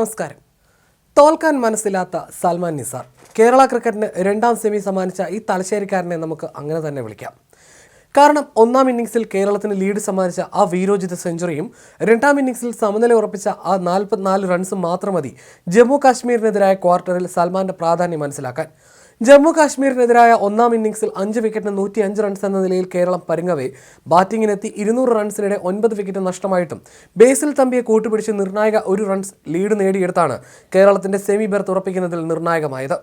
നമസ്കാരം. തോൽക്കാൻ മനസ്സിലാത്ത സൽമാൻ നിസാർ. കേരള ക്രിക്കറ്റിന് രണ്ടാം സെമി സമ്മാനിച്ച ഈ തലശ്ശേരിക്കാരനെ നമുക്ക് അങ്ങനെ തന്നെ വിളിക്കാം. കാരണം ഒന്നാം ഇന്നിംഗ്സിൽ കേരളത്തിന് ലീഡ് സമ്മാനിച്ച ആ വീരോചിത സെഞ്ചുറിയും രണ്ടാം ഇന്നിംഗ്സിൽ സമനില ഉറപ്പിച്ച ആ നാൽപ്പത്തിനാല് റൺസും മാത്രം മതി ജമ്മു കാശ്മീരിനെതിരായ ക്വാർട്ടറിൽ സൽമാന്റെ പ്രാധാന്യം മനസ്സിലാക്കാൻ. ജമ്മു കാശ്മീരിനെതിരായ ഒന്നാം ഇന്നിംഗ്സിൽ അഞ്ച് വിക്കറ്റിന് നൂറ്റി അഞ്ച് റൺസ് എന്ന നിലയിൽ കേരളം പരുങ്ങവേ. ബാറ്റിംഗിനെത്തി ഇരുന്നൂറ് റൺസിനിടെ ഒൻപത് വിക്കറ്റ് നഷ്ടമായിട്ടും. ബേസിൽ തമ്പിയെ കൂട്ടുപിടിച്ച് നിർണായക ഒരു റൺസ് ലീഡ് നേടിയെടുത്താണ് കേരളത്തിന്റെ സെമി ബെർത്ത് ഉറപ്പിക്കുന്നതിൽ നിർണായകമായത്.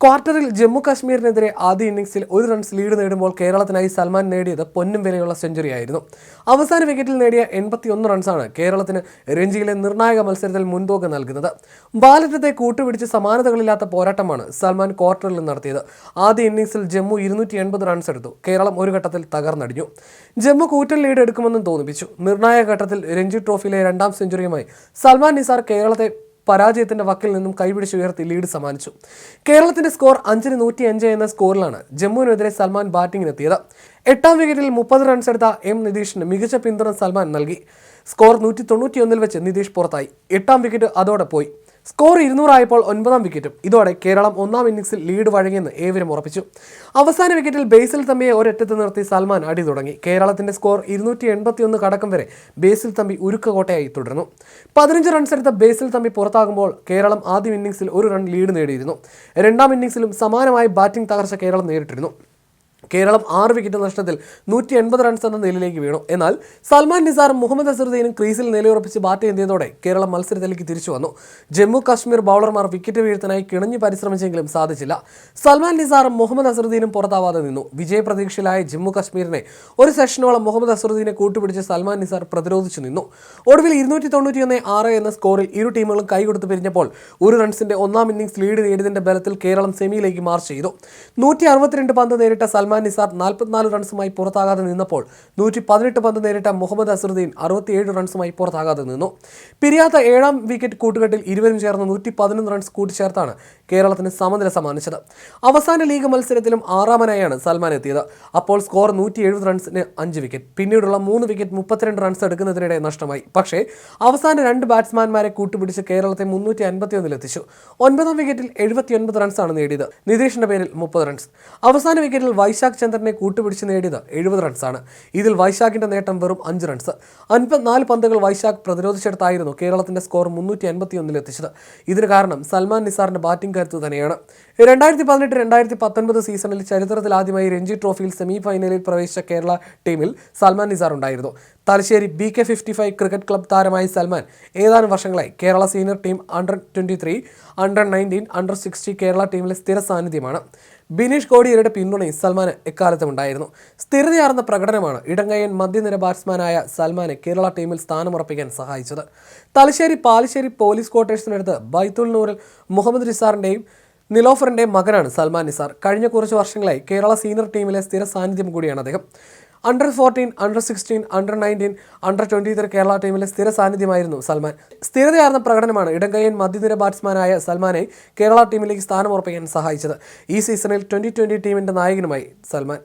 ക്വാർട്ടറിൽ ജമ്മു കാശ്മീരിനെതിരെ ആദ്യ ഇന്നിംഗ്സിൽ ഒരു റൺസ് ലീഡ് നേടുമ്പോൾ കേരളത്തിനായി സൽമാൻ നേടിയത് പൊന്നും വിലയുള്ള സെഞ്ചുറിയായിരുന്നു. അവസാന വിക്കറ്റിൽ നേടിയ എൺപത്തിയൊന്ന് റൺസാണ് കേരളത്തിന് രഞ്ജിയിലെ നിർണായക മത്സരത്തിൽ മുൻതൂക്കം നൽകുന്നത്. ബാലറ്റത്തെ കൂട്ടുപിടിച്ച് സമാനതകളില്ലാത്ത പോരാട്ടമാണ് സൽമാൻ ക്വാർട്ടറിൽ നടത്തിയത്. ആദ്യ ഇന്നിംഗ്സിൽ ജമ്മു ഇരുന്നൂറ്റി എൺപത് റൺസ് എടുത്തു. കേരളം ഒരു ഘട്ടത്തിൽ തകർന്നടിഞ്ഞു. ജമ്മു കൂറ്റൻ ലീഡ് എടുക്കുമെന്നും തോന്നിപ്പിച്ചു. നിർണായക ഘട്ടത്തിൽ രഞ്ജി ട്രോഫിയിലെ രണ്ടാം സെഞ്ചുറിയുമായി സൽമാൻ നിസാർ കേരളത്തെ പരാജയത്തിന്റെ വക്കിൽ നിന്നും കൈപിടിച്ചുയർത്തി ലീഡ് സമ്മാനിച്ചു. കേരളത്തിന്റെ സ്കോർ അഞ്ചിന് നൂറ്റി അഞ്ച് എന്ന സ്കോറിലാണ് ജമ്മുവിനെതിരെ സൽമാൻ ബാറ്റിംഗിനെത്തിയത് എട്ടാം വിക്കറ്റിൽ മുപ്പത് റൺസ് എടുത്ത എം നിതീഷിന് മികച്ച പിന്തുണ സൽമാൻ നൽകി. സ്കോർ നൂറ്റി തൊണ്ണൂറ്റിയൊന്നിൽ വെച്ച് നിതീഷ് പുറത്തായി. എട്ടാം വിക്കറ്റ് അതോടെ പോയി. സ്കോർ ഇരുന്നൂറായപ്പോൾ ഒൻപതാം വിക്കറ്റും. ഇതോടെ കേരളം ഒന്നാം ഇന്നിംഗ്സിൽ ലീഡ് വഴങ്ങിയെന്ന് ഏവരും ഉറപ്പിച്ചു. അവസാന വിക്കറ്റിൽ ബേസിൽ തമ്പിയെ ഒരറ്റത്ത് നിർത്തി സൽമാൻ അടി തുടങ്ങി. കേരളത്തിന്റെ സ്കോർ ഇരുന്നൂറ്റി എൺപത്തിയൊന്ന് കടക്കം വരെ ബേസിൽ തമ്പി ഉരുക്കകോട്ടയായി തുടർന്നു. പതിനഞ്ച് റൺസ് എടുത്ത ബേസിൽ തമ്പി പുറത്താകുമ്പോൾ കേരളം ആദ്യം ഇന്നിംഗ്സിൽ ഒരു റൺ ലീഡ് നേടിയിരുന്നു. രണ്ടാം ഇന്നിംഗ്സിലും സമാനമായ ബാറ്റിംഗ് തകർച്ച കേരളം നേരിട്ടിരുന്നു. കേരളം ആറ് വിക്കറ്റ് നഷ്ടത്തിൽ നൂറ്റി എൺപത് റൺസ് എന്ന നിലയിലേക്ക് വീണു. എന്നാൽ സൽമാൻ നിസാറും മുഹമ്മദ് അസറുദ്ദീനും ക്രീസിൽ നിലയുറപ്പിച്ച് ബാറ്റ് ചെയ്തതോടെ കേരളം മത്സരത്തിലേക്ക് തിരിച്ചു വന്നു. ജമ്മു കാശ്മീർ ബൗളർമാർ വിക്കറ്റ് വീഴ്ത്തനായി കിണഞ്ഞു പരിശ്രമിച്ചെങ്കിലും സാധിച്ചില്ല. സൽമാൻ നിസാറും മുഹമ്മദ് അസറുദ്ദീനും പുറത്താവാതെ നിന്നു. വിജയപ്രതീക്ഷയിലായ ജമ്മു കാശ്മീരിനെ ഒരു സെഷനോളം മുഹമ്മദ് അസറുദ്ദീനെ കൂട്ടുപിടിച്ച് സൽമാൻ നിസാർ പ്രതിരോധിച്ചു നിന്നു. ഒടുവിൽ ഇരുന്നൂറ്റി തൊണ്ണൂറ്റിയൊന്ന് ആറ് എന്ന സ്കോറിൽ ഇരു ടീമുകളും കൈകൊടുത്ത് പിരിഞ്ഞപ്പോൾ ഒരു റൺസിന്റെ ഒന്നാം ഇന്നിംഗ്സ് ലീഡ് നേടിയതിന്റെ ബലത്തിൽ കേരളം സെമിയിലേക്ക് മാർച്ച് ചെയ്തു. നൂറ്റി അറുപത്തിരണ്ട് പന്ത് നേരിട്ട സൽമാൻ നിസാർ നാൽപ്പത്തിനാല് റൺസുമായി പുറത്താകാതെ നിന്നപ്പോൾ നൂറ്റി പതിനെട്ട് പന്ത് നേരിട്ട മുഹമ്മദ് അസറുദ്ദീൻ അറുപത്തിയേഴ് റൺസുമായി പുറത്താകാതെ നിന്നു. പിരിയാത്ത ഏഴാം വിക്കറ്റ് കൂട്ടുകെട്ടിൽ ഇരുവരും ചേർന്ന് നൂറ്റി പതിനൊന്ന് റൺസ് കൂട്ടിച്ചേർത്താണ് കേരളത്തിന് സമനില സമ്മാനിച്ചത്. അവസാന ലീഗ് മത്സരത്തിലും ആറാമനായാണ് സൽമാൻ എത്തിയത്. അപ്പോൾ സ്കോർ നൂറ്റി എഴുപത് റൺസിന് അഞ്ച് വിക്കറ്റ്. പിന്നീടുള്ള മൂന്ന് വിക്കറ്റ് മുപ്പത്തിരണ്ട് റൺസ് എടുക്കുന്നതിനിടെ നഷ്ടമായി. പക്ഷേ അവസാന രണ്ട് ബാറ്റ്സ്മാൻമാരെ കൂട്ടുപിടിച്ച് കേരളത്തെ മുന്നൂറ്റി അൻപത്തിയൊന്നിലെത്തിച്ചു ഒൻപതാം വിക്കറ്റിൽ എഴുപത്തിയൊൻപത് റൺസാണ് നേടിയത്. നിതീഷിന്റെ പേരിൽ മുപ്പത് റൺസ്. അവസാന വിക്കറ്റിൽ വൈശാഖ് ചന്ദ്രനെ കൂട്ടുപിടിച്ച് നേടിയത് എഴുപത് റൺസാണ് ഇതിൽ വൈശാഖിന്റെ നേട്ടം വെറും അഞ്ച് റൺസ് അൻപത്തിനാല് പന്തുകൾ വൈശാഖ് പ്രതിരോധിച്ചെടുത്തായിരുന്നു കേരളത്തിന്റെ സ്കോർ മുന്നൂറ്റി അൻപത്തിയൊന്നിൽ എത്തിച്ചത്. ഇതിന് കാരണം സൽമാൻ നിസാറിന്റെ ബാറ്റിംഗ് കരുത്ത് തന്നെയാണ്. രണ്ടായിരത്തി പതിനെട്ട് രണ്ടായിരത്തി പത്തൊൻപത് സീസണിൽ ചരിത്രത്തിൽ ആദ്യമായി രഞ്ജി ട്രോഫിയിൽ സെമി ഫൈനലിൽ പ്രവേശിച്ച കേരള ടീമിൽ സൽമാൻ നിസാർ ഉണ്ടായിരുന്നു. Thalassery B K fifty five cricket club താരമായി സൽമാൻ ഏതാനും വർഷങ്ങളായി Kerala senior team under twenty three under nineteen under sixty Kerala ടീമിലെ സ്ഥിര സാന്നിധ്യമാണ്. ബിനീഷ് കോടിയേരുടെ പിന്തുണയും സൽമാന് എക്കാലത്തും ഉണ്ടായിരുന്നു സ്ഥിരതയാർന്ന പ്രകടനമാണ് ഇടങ്ങയൻ മധ്യനിര ബാറ്റ്സ്മാനായ സൽമാനെ കേരള ടീമിൽ സ്ഥാനമുറപ്പിക്കാൻ സഹായിച്ചത്. തലശ്ശേരി പാലശ്ശേരി പോലീസ് ക്വാർട്ടേഴ്സിനടുത്ത് ബൈത്തുൽ നൂറിൽ മുഹമ്മദ് നിസാറിന്റെയും നിലോഫറിന്റെയും മകനാണ് സൽമാൻ നിസാർ. കഴിഞ്ഞ കുറച്ച് വർഷങ്ങളായി കേരള സീനിയർ ടീമിലെ സ്ഥിര സാന്നിധ്യം കൂടിയാണ് അദ്ദേഹം. Under fourteen under sixteen under nineteen under twenty three Kerala ടീമിലെ സ്ഥിര സാന്നിധ്യമായിരുന്നു സൽമാൻ. സ്ഥിരതയാർന്ന പ്രകടനമാണ് ഇടങ്കയ്യൻ മധ്യനിര ബാറ്റ്സ്മാനായ സൽമാനെ കേരള ടീമിലേക്ക് സ്ഥാനമുറപ്പിക്കാൻ സഹായിച്ചത്. ഈ സീസണിൽ ട്വന്റി ട്വന്റി ടീമിന്റെ നായകനുമായി സൽമാൻ.